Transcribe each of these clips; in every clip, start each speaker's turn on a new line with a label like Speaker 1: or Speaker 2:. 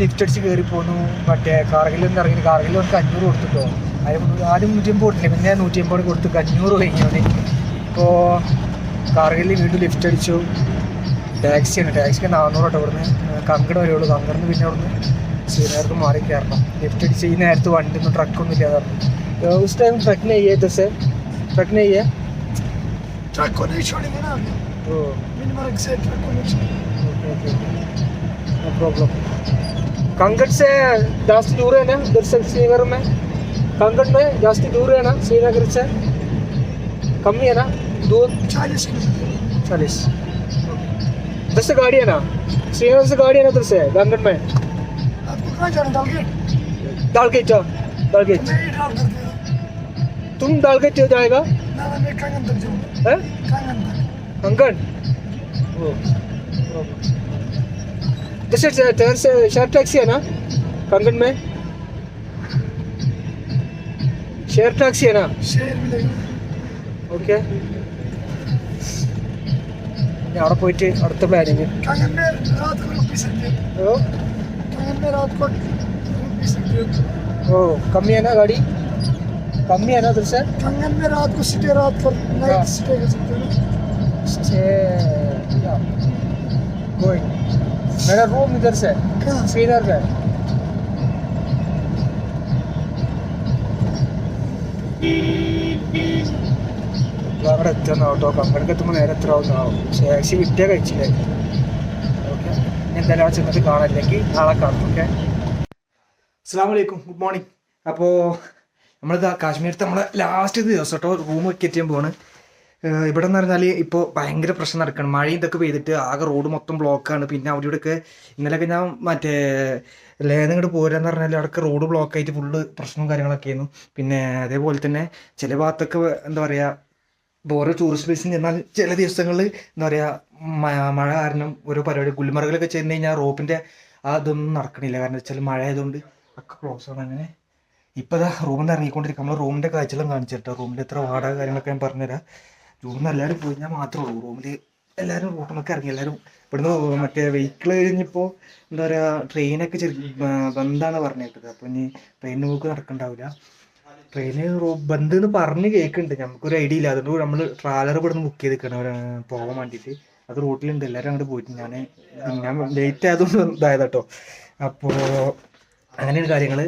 Speaker 1: Lift അടിച്ച് കയറി പോന്നു. മറ്റേ കാർഗിൽ ഒന്ന് ഇറങ്ങി കാർഗിൽ അവർക്ക് അഞ്ഞൂറ് കൊടുത്തിട്ടോ അതിന് ആദ്യം നൂറ്റിയമ്പത് കൊടുത്തില്ല? പിന്നെ നൂറ്റിയമ്പത് കൊടുത്തു. അഞ്ഞൂറ് കഴിഞ്ഞവന് ഇപ്പോൾ കാർഗിൽ വീണ്ടും ലിഫ്റ്റ് അടിച്ചു. ടാക്സിയാണ് ടാക്സിക്ക് നാനൂറ് കേട്ടോ ഇവിടുന്ന്. കങ്കട വരെയുള്ളൂ കങ്കടന്ന് പിന്നെ അവിടുന്ന് ശ്രീനഗർക്ക് മാറി കയറണം. ലിഫ്റ്റ് അടിച്ച് ഈ നേരത്ത് വണ്ടിയൊന്നും ട്രക്കൊന്നും ഇല്ലാതെ ഉസ് ടൈം ട്രക്കിന് നെയ്യേ ദസ്
Speaker 2: ട്രക്കിന് നെയ്യേ? Truck okay okay no
Speaker 1: problem
Speaker 2: Kangar से
Speaker 1: जास्ती दूर है ना उधर से श्रीनगर में? कांगड़ में जास्ती दूर है ना श्रीनगर से? कम ही है ना दो
Speaker 2: चालीस
Speaker 1: चालीस। उधर से गाड़ी है ना? श्रीनगर से गाड़ी है ना उधर से कांगड़ में? दाल के जाओ दाल के तुम दाल के
Speaker 2: चल जाएगा कंगन तक जाऊँगा
Speaker 1: है
Speaker 2: कांगन तक
Speaker 1: कंगन ओ जैसे शहर से शहर टैक्सी है ना कंगन में शेयर टैक्सी है ना
Speaker 2: शेर मिलेगा
Speaker 1: ഓക്കെ അവിടെ പോയിട്ട് അടുത്ത പ്ലാനിങ്
Speaker 2: कांगन में रात को रुक भी सकते हो
Speaker 1: ഓ
Speaker 2: कांगन में रात को रुक भी सकते हो
Speaker 1: ഓ കമ്മിയാണ് ഗാഡി കമ്മിയാണ് ദൃശ്യ
Speaker 2: कांगन में रात को सिटे रात को
Speaker 1: हाँ।
Speaker 2: नाइट सिटे कर सकते हो ना
Speaker 1: कोई मेरा रूम इधर से
Speaker 2: कहाँ
Speaker 1: श्रीनगर का है। ഇപ്പൊ അവിടെ എത്തണം കേട്ടോ കങ്കടക്ക് എത്തുമ്പോൾ നേരെ എത്ര ആവുന്നാവും ടാക്സി കിട്ടിയാൽ കഴിച്ചില്ലേ ഓക്കെ എന്തായാലും അവിടെ ചെന്നിട്ട് കാണാനില്ലെങ്കിൽ നാളെ കാണും ഓക്കെ അസ്സാം വലൈക്കും ഗുഡ് മോർണിംഗ് അപ്പോൾ നമ്മളിതാ കാശ്മീരത്തെ നമ്മളെ ലാസ്റ്റ് ദിവസം കേട്ടോ റൂം വെക്കേറ്റ് ചെയ്യാൻ പോവാണ് ഏഹ് ഇവിടെ എന്ന് പറഞ്ഞാൽ ഇപ്പോൾ ഭയങ്കര പ്രശ്നം നടക്കുന്നു മഴയും ഇതൊക്കെ പെയ്തിട്ട് ആകെ റോഡ് മൊത്തം ബ്ലോക്കാണ് പിന്നെ അവിടെ ഇവിടെയൊക്കെ ഞാൻ മറ്റേ ലേന്ന് ഇങ്ങോട്ട് പോരാന്ന് പറഞ്ഞാൽ അവിടെയൊക്കെ റോഡ് ബ്ലോക്കായിട്ട് ഫുള്ള് പ്രശ്നവും കാര്യങ്ങളൊക്കെ ആയിരുന്നു പിന്നെ അതേപോലെ തന്നെ ചില ഭാഗത്തൊക്കെ എന്താ പറയുക ഓരോ ടൂറിസ്റ്റ് പ്ലേസിൽ ചെന്നാൽ ചില ദിവസങ്ങളിൽ എന്താ പറയുക മഴ കാരണം ഓരോ പരിപാടി ഗുൽമർഗിലൊക്കെ ചെന്ന് കഴിഞ്ഞാൽ റോപ്പിന്റെ ആ ഇതൊന്നും നടക്കണില്ല. കാരണം വെച്ചാൽ മഴ ആയതുകൊണ്ട് ഒക്കെ ക്ലോസ് ആണ് അങ്ങനെ. ഇപ്പോൾ ഇതാ റൂമിൽ ഇറങ്ങിക്കൊണ്ടിരിക്കും. നമ്മൾ റൂമിന്റെ കാഴ്ചകളും കാണിച്ചിട്ടോ റൂമിന്റെ എത്ര വാടക കാര്യങ്ങളൊക്കെ ഞാൻ പറഞ്ഞുതരാം. റൂമിൽ നിന്ന് എല്ലാവരും പോയി ഞാൻ മാത്രമേ ഉള്ളൂ. റൂമിൽ എല്ലാവരും റൂട്ടിലൊക്കെ ഇറങ്ങി എല്ലാവരും ഇവിടുന്ന് മറ്റേ വെഹിക്കിൾ കഴിഞ്ഞപ്പോൾ എന്താ പറയുക ട്രെയിനൊക്കെ ചെറിയ ബന്ധാണ് പറഞ്ഞേട്ടത് അപ്പോൾ ഇനി ട്രെയിനിന് പോക്ക് നടക്കണ്ടാവില്ല ട്രെയിന് ബന്ദ് എന്ന് പറഞ്ഞ് കേൾക്കുന്നുണ്ട് നമുക്കൊരു ഐഡിയ ഇല്ല. അതുകൊണ്ട് നമ്മൾ ട്രാവലർ ഇവിടുന്ന് ബുക്ക് ചെയ്തിരിക്കണം പോകാൻ വേണ്ടിയിട്ട് അത് റൂട്ടിലുണ്ട്. എല്ലാവരും അങ്ങോട്ട് പോയിട്ട് ഞാൻ ഞാൻ ലേറ്റ് ആയതുകൊണ്ട് ഇതായത് കേട്ടോ അപ്പോൾ അങ്ങനെയാണ് കാര്യങ്ങൾ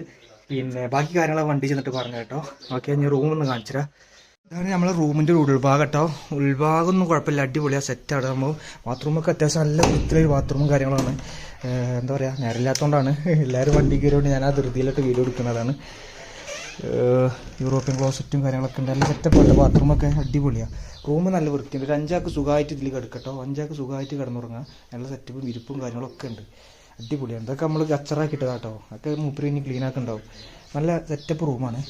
Speaker 1: പിന്നെ ബാക്കി കാര്യങ്ങൾ വണ്ടി ചെന്നിട്ട് പറഞ്ഞു കേട്ടോ. ഓക്കെ ഞാൻ റൂം ഒന്ന് കാണിച്ചുതരാം. ഇതാണ് നമ്മളെ റൂമിന്റെ ഒരു ഉൾഭാഗം കേട്ടോ ഉൾഭാഗം ഒന്നും കുഴപ്പമില്ല. അടിപൊളിയാ. സെറ്റാണ് നമ്മൾ ബാത്റൂമൊക്കെ അത്യാവശ്യം നല്ല വൃത്തിയിലൊരു ബാത്റൂമും കാര്യങ്ങളാണ്. എന്താ പറയുക നേരമില്ലാത്തതുകൊണ്ടാണ് എല്ലാവരും വണ്ടി കയറിയോണ്ട് ഞാൻ ആ ധൃതിയിലോട്ട് വീഡിയോ എടുക്കുന്നതാണ് യൂറോപ്യൻ ക്ലോസറ്റും കാര്യങ്ങളൊക്കെ ഉണ്ട്. നല്ല സെറ്റപ്പ് ഉണ്ട് ബാത്റൂമൊക്കെ അടിപൊളിയാണ് റൂം നല്ല വൃത്തിയുണ്ട്. ഒരു അഞ്ചാൾക്ക് സുഖമായിട്ട് ഇതിൽ കിടക്കട്ടോ. അഞ്ചാൾക്ക് സുഖമായിട്ട് കിടന്നുറങ്ങാം. നല്ല സെറ്റപ്പും വിരിപ്പും കാര്യങ്ങളൊക്കെ ഉണ്ട്. അടിപൊളിയാണ് ഇതൊക്കെ നമ്മൾ കച്ചറാക്കിയിട്ടതാ കേട്ടോ അതൊക്കെ മൂപ്പര് ഇനി ക്ലീൻ ആക്കുന്നുണ്ടാവും നല്ല സെറ്റപ്പ് റൂമാണ്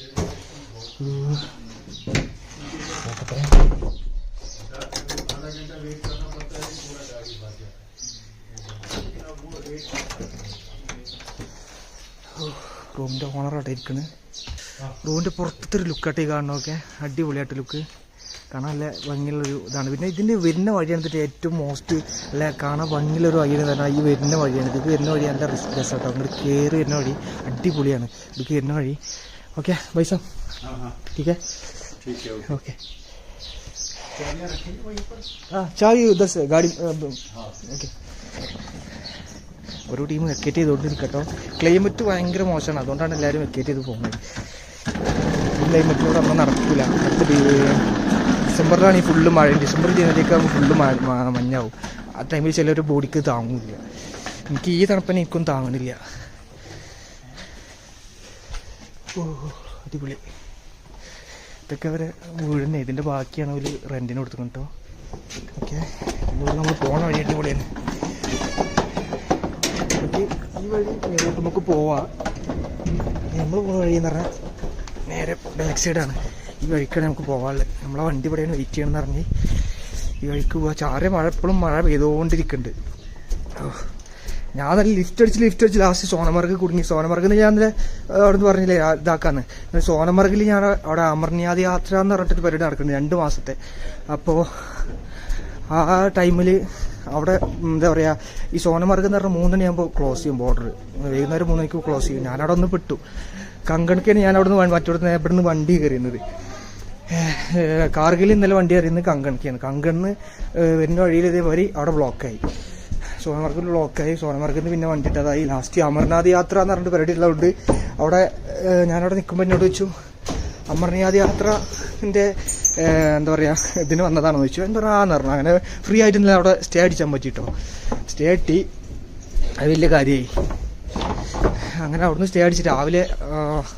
Speaker 1: റൂമിൻ്റെ ഓണറായിട്ട് ഇരിക്കുന്നത് റൂമിൻ്റെ പുറത്തത്തെ ഒരു ലുക്കായിട്ട് കാണണമൊക്കെ അടിപൊളിയായിട്ട് ലുക്ക് കാണാൻ നല്ല ഭംഗിയുള്ളൊരു ഇതാണ് പിന്നെ ഇതിൻ്റെ വരുന്ന വഴിയാണ് ഇതിൻ്റെ ഏറ്റവും മോസ്റ്റ് അല്ല കാണാൻ ഭംഗിയുള്ളൊരു വഴിയാണ് പറഞ്ഞാൽ ഈ വരുന്ന വഴിയാണ് ഇത് വരുന്ന വഴി നല്ല റിസ്ക് രസമാട്ടോ അങ്ങോട്ട് കയറി വരുന്ന വഴി അടിപൊളിയാണ് ഇത് വരുന്ന വഴി ഓക്കെ പൈസ ठीक है ओके हाँ चाबी उधर से गाड़ी ഓക്കെ ഓരോ ടീം വെക്കേറ്റ് ചെയ്തുകൊണ്ടിരിക്കട്ടോ ക്ലൈമറ്റ് ഭയങ്കര മോശമാണ് അതുകൊണ്ടാണ് എല്ലാവരും വെക്കേറ്റ് ചെയ്ത് പോകുന്നത് ഈ ക്ലൈമറ്റിലൂടെ നമ്മൾ നടക്കില്ല അടുത്ത ഡി- ഡിസംബറിലാണ് ഈ ഫുള്ള് മഴ ഡിസംബർ ജനുവരിയൊക്കെ ആകുമ്പോൾ ഫുള്ള് മഞ്ഞാവും ആ ടൈമിൽ ചിലർ ബോഡിക്ക് താങ്ങില്ല എനിക്ക് ഈ തണുപ്പനെ എനിക്കും താങ്ങണില്ല ഓ അടിപൊളി ഇതൊക്കെ അവരെ വീടിനെ ഇതിന്റെ ബാക്കിയാണ് ഒരു റെന്റിന് കൊടുക്കുന്നത് കേട്ടോ ഓക്കെ നമ്മൾ പോകണ വഴി അടിപൊളിയാണ്. ഈ വഴി നേരിട്ട് നമുക്ക് പോവാം. നമ്മൾ പോകുന്ന വഴി എന്ന് പറഞ്ഞാൽ നേരെ ബാക്ക് സൈഡാണ് ഈ വഴിക്കാണ് നമുക്ക് പോകാനുള്ളത് നമ്മളെ വണ്ടി ഇവിടെയാണ് വെയിറ്റ് ചെയ്യണമെന്ന് പറഞ്ഞ് ഈ വഴിക്ക് പോവാ. ചാറിയ മഴ എപ്പോഴും മഴ പെയ്തുകൊണ്ടിരിക്കുന്നുണ്ട് ഓ. ഞാൻ നല്ല ലിഫ്റ്റ് അടിച്ച് ലിഫ്റ്റ് അടിച്ച് ലാസ്റ്റ് സോനമർഗ് കുടുങ്ങി. സോനമർഗിൽ ഞാൻ ഇന്നലെ അവിടെ നിന്ന് പറഞ്ഞില്ലേ ഇതാക്കാന്ന്. സോനമർഗിൽ ഞാൻ അവിടെ അമർനാഥ് യാത്ര എന്ന് പറഞ്ഞിട്ടൊരു പരിപാടി നടക്കുന്നുണ്ട് രണ്ട് മാസത്തെ. അപ്പോൾ ആ ടൈമിൽ അവിടെ എന്താ പറയുക ഈ സോനമാർഗ് എന്ന് പറഞ്ഞാൽ മൂന്നണിയാകുമ്പോൾ ക്ലോസ് ചെയ്യും ബോർഡർ വൈകുന്നേരം മൂന്ന് മണിക്ക് ക്ലോസ് ചെയ്യും. ഞാനവിടെ ഒന്ന് പെട്ടു. കങ്കണക്കാണ് ഞാൻ അവിടെ നിന്ന് മറ്റോടത്ത് ഇവിടെ നിന്ന് വണ്ടി കയറിയുന്നത് കാർഗിൽ ഇന്നലെ വണ്ടി കയറിയുന്നത് കങ്കണക്കാണ്. കങ്കണ്ണ് വരുന്ന വഴിയിൽ ഇതേമാതിരി അവിടെ ബ്ലോക്കായി സോനമാർഗിൽ ബ്ലോക്കായി സോനമാർഗിൽ നിന്ന് പിന്നെ വണ്ടി ഇട്ടതായി ലാസ്റ്റ് അമർനാഥ് യാത്ര എന്ന് പറഞ്ഞിട്ട് പരിപാടി ഉള്ളതുകൊണ്ട് അവിടെ ഞാനവിടെ നിൽക്കുമ്പോൾ എന്നോട് വെച്ചു അമർനാഥ് യാത്രന്റെ എന്താ പറയുക ഇതിന് വന്നതാണെന്ന് വെച്ചു എന്താ പറയുക ആന്ന് പറഞ്ഞു. അങ്ങനെ ഫ്രീ ആയിട്ട് അവിടെ സ്റ്റേ അടിച്ചാൽ പറ്റിട്ടോ. സ്റ്റേ അട്ടി അത് വലിയ കാര്യമായി അങ്ങനെ അവിടുന്ന് സ്റ്റേ അടിച്ച് രാവിലെ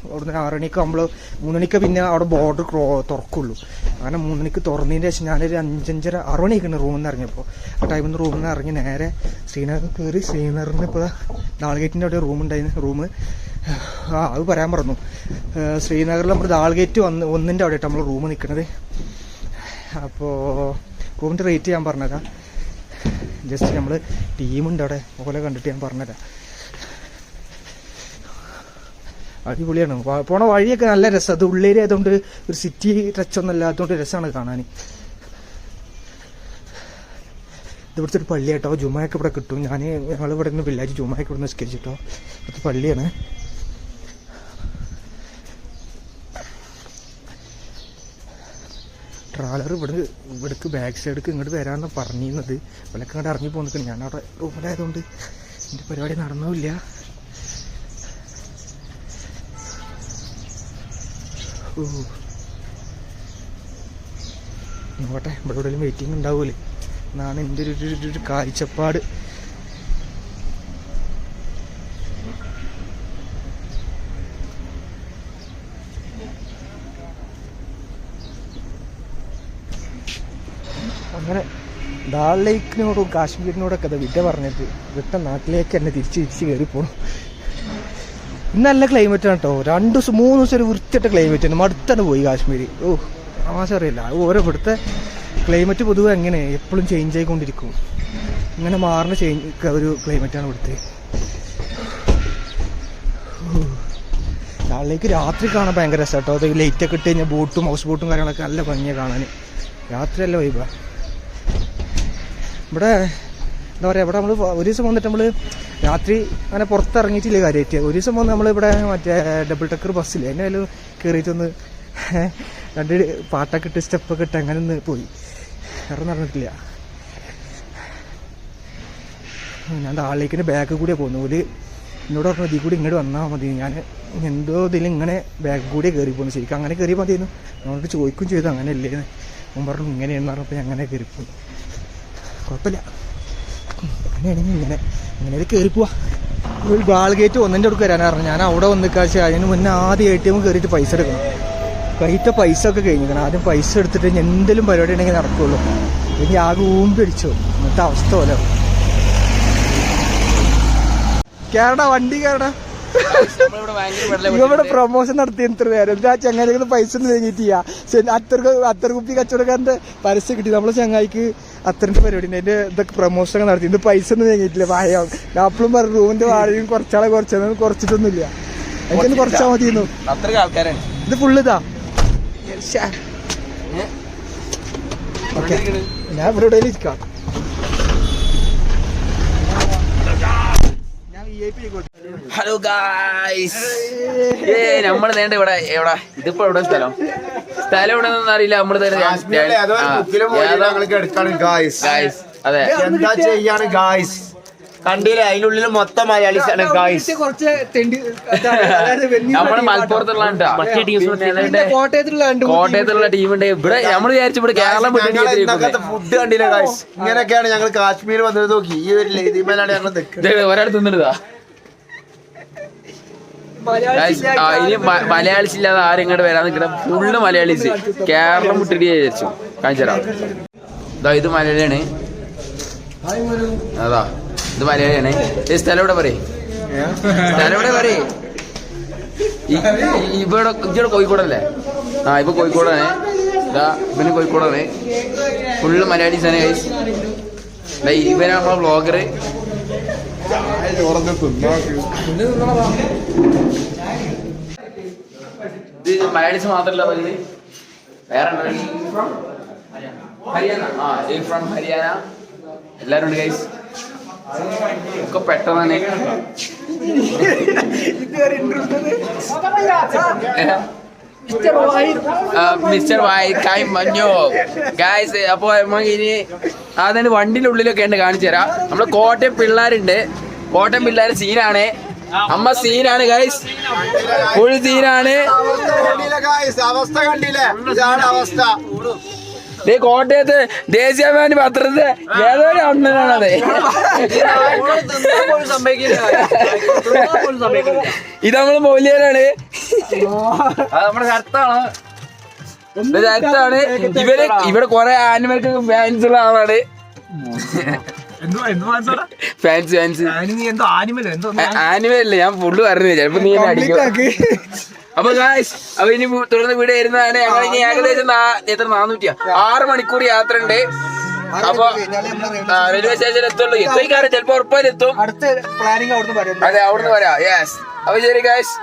Speaker 1: അവിടുന്ന് ആറ് മണിക്ക് ആകുമ്പോൾ മൂന്നണിക്ക് പിന്നെ അവിടെ ബോർഡർ തുറക്കുള്ളൂ. അങ്ങനെ മൂന്നണിക്ക് തുറന്നതിന് ശേഷം ഞാനൊരു അഞ്ചഞ്ചര ആറ് മണിയൊക്കെയാണ് റൂമിൽ നിന്ന് ഇറങ്ങിയപ്പോൾ ആ ടൈമിൽ നിന്ന് റൂമിൽ നിന്ന് ഇറങ്ങി നേരെ ശ്രീനഗർ കയറി ശ്രീനഗറിൽ നിന്ന് ഇപ്പോൾ ദാൾഗേറ്റിന്റെ അവിടെ റൂം ഉണ്ടായിരുന്നു റൂം ആ അത് പറയാൻ പറഞ്ഞു ശ്രീനഗറിൽ നമ്മൾ ദാൾഗേറ്റ് വന്ന് ഒന്നിന്റെ അവിടെ നമ്മൾ റൂം നിൽക്കുന്നത് അപ്പോൾ റൂമിന്റെ റേറ്റ് ഞാൻ പറഞ്ഞുതരാം ജസ്റ്റ് നമ്മൾ ടീമുണ്ട് അവിടെ ഓലെ കണ്ടിട്ട് ഞാൻ പറഞ്ഞുതരാം അടിപൊളിയാണ്. പോണ വഴിയൊക്കെ നല്ല രസം. അത് ഉള്ളേരി ആയതുകൊണ്ട് ഒരു സിറ്റി ടച്ച് ഒന്നും അല്ലാത്തതുകൊണ്ട് രസമാണ് കാണാൻ ഇത് ഇവിടുത്തെ ഒരു പള്ളി കേട്ടോ. ജുമായൊക്കെ ഇവിടെ കിട്ടും. ഞാൻ ഞങ്ങൾ ഇവിടെ നിന്ന് വില്ലേജ് ജുമായൊക്കെ ഇവിടെ നിസ്കരിച്ചിട്ടോ. ഇവിടുത്തെ പള്ളിയാണ്. ട്രാവലർ ഇവിടെ ഇവിടേക്ക് ബാക്ക് സൈഡിലേക്ക് ഇങ്ങോട്ട് വരാമെന്ന് പറഞ്ഞിരുന്നത്. ഇവിടെയൊക്കെ ഇങ്ങോട്ട് ഇറങ്ങി പോകുന്നിട്ട് ഞാൻ അവിടെ റൂമിലായതുകൊണ്ട് എന്റെ പരിപാടി നടന്നില്ല. നോക്കട്ടെ ഇവിടെ എവിടെയെങ്കിലും വെയിറ്റിംഗ് ഉണ്ടാവൂലേ? എന്നാണ് എന്റെ ഒരു ഒരു- കാഴ്ചപ്പാട്. അങ്ങനെ ഡാൾ ലേക്കിനോടും കാശ്മീരിനോടൊക്കെ അത് വിട്ട പറഞ്ഞിട്ട് വിട്ട നാട്ടിലേക്ക് തന്നെ തിരിച്ച് തിരിച്ച് കയറി പോകണം നല്ല ക്ലൈമറ്റ് ആണ് കേട്ടോ രണ്ട് ദിവസം മൂന്ന് ദിവസം ഒരു വൃത്തിയിട്ട ക്ലൈമറ്റ് ആണ്. മടുത്താണ് പോയി കാശ്മീർ ഓ ആവാസം അറിയില്ല. ഓരോ ഇവിടുത്തെ ക്ലൈമറ്റ് പൊതുവെ എങ്ങനെ എപ്പോഴും ചേഞ്ച് ആയിക്കൊണ്ടിരിക്കും. ഇങ്ങനെ മാറുന്ന ചേഞ്ച് ഒരു ക്ലൈമറ്റാണ് ഇവിടുത്തെ. നാളിലേക്ക് രാത്രി കാണാൻ ഭയങ്കര രസം കേട്ടോ അത് ലൈറ്റ് ഒക്കെ ഇട്ട് കഴിഞ്ഞാൽ ബോട്ടും ഹൗസ് ബോട്ടും കാര്യങ്ങളൊക്കെ നല്ല ഭംഗിയാണ് കാണാൻ രാത്രി അല്ല വൈബാ ഇവിടെ എന്താ പറയുക ഇവിടെ നമ്മൾ ഒരു ദിവസം വന്നിട്ട് നമ്മൾ രാത്രി അങ്ങനെ പുറത്തിറങ്ങിയിട്ടില്ല കാര്യമായിട്ട്. ഒരു ദിവസം വന്ന് നമ്മളിവിടെ മറ്റേ ഡബിൾ ടക്കർ ബസ്സിൽ എന്നെ വല്ല കയറിയിട്ടൊന്ന് രണ്ട് പാട്ടൊക്കെ ഇട്ട് സ്റ്റെപ്പൊക്കെ ഇട്ട് അങ്ങനെ ഒന്ന് പോയി. വേറെ നടന്നിട്ടില്ല. ഞാൻ താളിലേക്കിന്റെ ബാഗ് കൂടിയാണ് പോകുന്നത് ഒരു എന്നോട് പറഞ്ഞു ഇതിൽ കൂടി ഇങ്ങോട്ട് വന്നാൽ മതി. ഞാൻ എന്തോ ഇതിൽ ഇങ്ങനെ ബാഗ് കൂടി കയറി പോകുന്നു ശരിക്കും അങ്ങനെ കയറി മതിയെന്നു നമ്മളോട് ചോദിക്കും ചെയ്തു അങ്ങനെ അല്ലേ ഞാൻ പറഞ്ഞു ഇങ്ങനെയാണെന്ന് പറഞ്ഞപ്പോൾ ഞാൻ അങ്ങനെ കയറിപ്പോയി കുഴപ്പമില്ല. അങ്ങനെയാണെങ്കിൽ ഇങ്ങനെ. ഇങ്ങനെ കയറി പോവാ. ഒരു ബാൾ ഗേറ്റ് ഒന്നിന്റെ അടുത്ത് വരാനാ പറഞ്ഞു ഞാൻ അവിടെ വന്ന് കാശ് അതിന് മുന്നേ ആദ്യം എ ടി എം കയറിയിട്ട് പൈസ എടുക്കണം. കയ്യിട്ട പൈസ ഒക്കെ കഴിഞ്ഞിരിക്കണം. ആദ്യം പൈസ എടുത്തിട്ട് എന്തെങ്കിലും പരിപാടി ഉണ്ടെങ്കിൽ നടക്കുള്ളൂ. ഇനി ആകെ ഊമ്പടിച്ചോ ഇന്നത്തെ അവസ്ഥ പോലെ. കേരട വണ്ടി കേരട ഇവിടെ പ്രൊമോഷൻ നടത്തി എത്ര നേരം എന്താ ചങ്ങായിക്ക് പൈസ ഒന്നും കഴിഞ്ഞിട്ടില്ല അത്ര അത്ര കുപ്പി കച്ചവടക്കാരന്റെ പരസ്യം കിട്ടി. നമ്മളെ ചങ്ങായിക്ക് അത്രന്റെ പരിപാടി അതിന്റെ ഇതൊക്കെ പ്രൊമോഷൻ നടത്തി. ഇത് പൈസ ഒന്നും കഴിഞ്ഞിട്ടില്ല വായ. അപ്പോഴും പറഞ്ഞു റൂമിന്റെ വാഴയും കുറച്ചാളെ കുറച്ചത് കുറച്ചിട്ടൊന്നുമില്ല. എനിക്കൊന്ന് കുറച്ചാ മതിയെന്നു.
Speaker 3: ആൾക്കാരാണ്.
Speaker 1: ഇത് ഫുള്ള് ഇതാ. ശ്ശേ. ഓക്കെ ഞാൻ ഇവിടെ ഇരിക്കാം.
Speaker 3: ഹലോ ഗായ്സ് ഏ നമ്മൾ നേണ്ട ഇവിടെ എവിടെ? ഇതിപ്പോ എവിടെ സ്ഥലം? സ്ഥലം എവിടെ നിന്ന് അറിയില്ല.
Speaker 4: നമ്മൾ തന്നെ ഗായ്സ്
Speaker 3: അതെ.
Speaker 4: എന്താ ചെയ്യാണ് ഗായ്സ് കണ്ടില്ലേ? അതിനുള്ളിൽ മൊത്തം മലയാളീസ് ആണ് ഗായ്സ്
Speaker 1: കുറച്ച് തെണ്ടി അതായത് വെന്നി
Speaker 3: നമ്മൾ മലപ്പുറത്തുള്ള കോട്ടയത്തുള്ള ടീമുണ്ട് ഇവിടെ നമ്മൾ വിചാരിച്ചു ഇവിടെ കേരളം
Speaker 4: ഫുഡ് കണ്ടില്ല ഗായ്സ് ഇങ്ങനെയൊക്കെയാണ് ഞങ്ങൾ കാശ്മീർ വന്നത് നോക്കി. ഈ ഒരു ലൈതിമേലാണ് ഞങ്ങൾ നിൽക്കുന്നത്
Speaker 3: ദേ ഒരാൾ തിന്നിടുതാ. ഇനി മലയാളീസ് ഇല്ലാതെ ആരും ഇങ്ങോട്ട് വരാൻ നിൽക്കുന്ന ഫുള്ള് മലയാളീസ്. കേരളം വിട്ടിട്ട് വിചാരിച്ചു. കാണിച്ചു തരാം. ഇതാ ഇത് മലയാളിയാണ്. അതാ. ഇത് മലയാളിയാണ്. ഈ സ്ഥലം എവിടെ പറയും? സ്ഥലം എവിടെ പറയും? ഇവിടെ ഇവിടെ കോഴിക്കോടല്ലേ? ആ ഇപ്പൊ കോഴിക്കോടാണ്. ഇവന് കോഴിക്കോടാണ്. ഫുള്ള് മലയാളീസാണ് ഗൈസ് ദാ ഇവനാണ് നമ്മളെ വ്ളോഗർ ഇത് മലയാളീസ് മാത്രല്ല പറയുന്നത് വേറെ? ഹരിയാന. ആ ഫ്രം ഹരിയാന. എല്ലാരും ഉണ്ട് ഗൈസ് ഒക്കെ പെട്ടെന്ന് തന്നെ
Speaker 1: ഇതുവരെ ഇന്റർവ്യൂ
Speaker 3: മിസ്റ്റർ വായിക്കായി മഞ്ഞോ. ഗായ്സ് അപ്പൊ ഇനി അതിന് വണ്ടിന്റെ ഉള്ളിലൊക്കെ ഉണ്ട് കാണിച്ചു തരാം. നമ്മൾ കോട്ടയം പിള്ളേരുണ്ട്. കോട്ടയം പിള്ളേർ സീനാണ്. അമ്മ സീനാണ് ഗൈസ് ഫുൾ സീനാണ്.
Speaker 4: അവസ്ഥ കണ്ടില്ലേ? ഇതാണ് അവസ്ഥ.
Speaker 3: ദേ കോട്ടയത്ത് ദേശീയമാനി പത്രത്തെ ഏതോ ഒരു അണ്ണനാണത്. ഇത്
Speaker 2: നമ്മൾ
Speaker 3: ഇത് ചരിത്രാണ് ഇവർ ഇവിടെ കൊറേ ആനിമൽക്ക് ഫാൻസ് ഉള്ള ആളാണ്.
Speaker 1: എന്തോ എന്തോ മനസ്സിലാ
Speaker 3: ഫാൻസ് ഫാൻസ്
Speaker 1: നീ എന്തോ ആനിമൽ
Speaker 3: അല്ലേ ഞാൻ ഫുള്ള് പറഞ്ഞു ചിലപ്പോ നീ എന്നെ അടിക്കും. അപ്പൊ ഗായ്സ് അപ്പൊ ഇനി തുടർന്ന് വീട് വരുന്നതാണ് ഞങ്ങൾ ഇനി ഏകദേശം എത്ര നാനൂറ്റിയാ. ആറ് മണിക്കൂർ യാത്ര ഉണ്ട് അപ്പൊ റെയിൽവേ സ്റ്റേഷനിൽ എത്തുള്ളൂ. ചിലപ്പോ എത്തും.
Speaker 1: അടുത്ത പ്ലാനിങ് അവിടുന്ന് പറയുന്നത്
Speaker 3: അതെ അവിടുന്ന് വരാം. യെസ് അപ്പൊ ശരി ഗായ്സ്